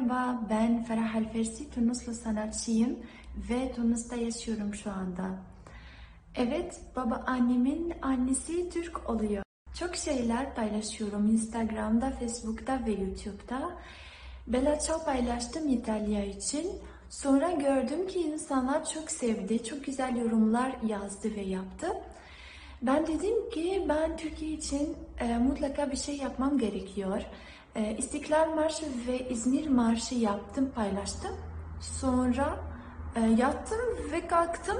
Merhaba, ben Farah Alfersi, Tunuslu sanatçıyım ve Tunus'ta yaşıyorum şu anda. Evet, baba annemin annesi Türk oluyor. Çok şeyler paylaşıyorum Instagram'da, Facebook'ta ve YouTube'da. Bella Ciao paylaştım İtalya için. Sonra gördüm ki insanlar çok sevdi, çok güzel yorumlar yazdı ve yaptı. Ben dedim ki ben Türkiye için e, mutlaka bir şey yapmam gerekiyor. E, İstiklal Marşı ve İzmir Marşı yaptım, paylaştım. Sonra e, yattım ve kalktım.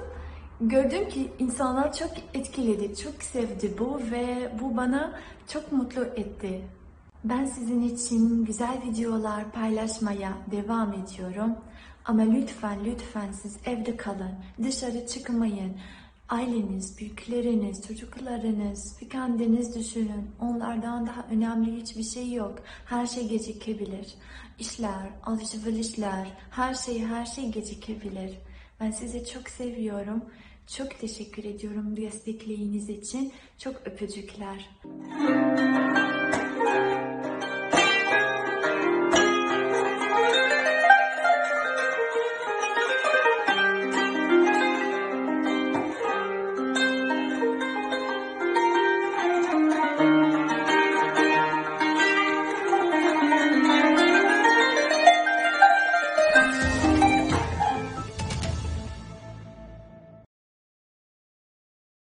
Gördüm ki insanlar çok etkiledi, çok sevdi bu ve bu bana çok mutlu etti. Ben sizin için güzel videolar paylaşmaya devam ediyorum. Ama lütfen lütfen siz evde kalın, dışarı çıkmayın. Aileniz, büyükleriniz, çocuklarınız, bir kendiniz düşünün. Onlardan daha önemli hiçbir şey yok. Her şey gecikebilir. İşler, alışverişler, her şey her şey gecikebilir. Ben sizi çok seviyorum. Çok teşekkür ediyorum destekleriniz için. Çok öpücükler.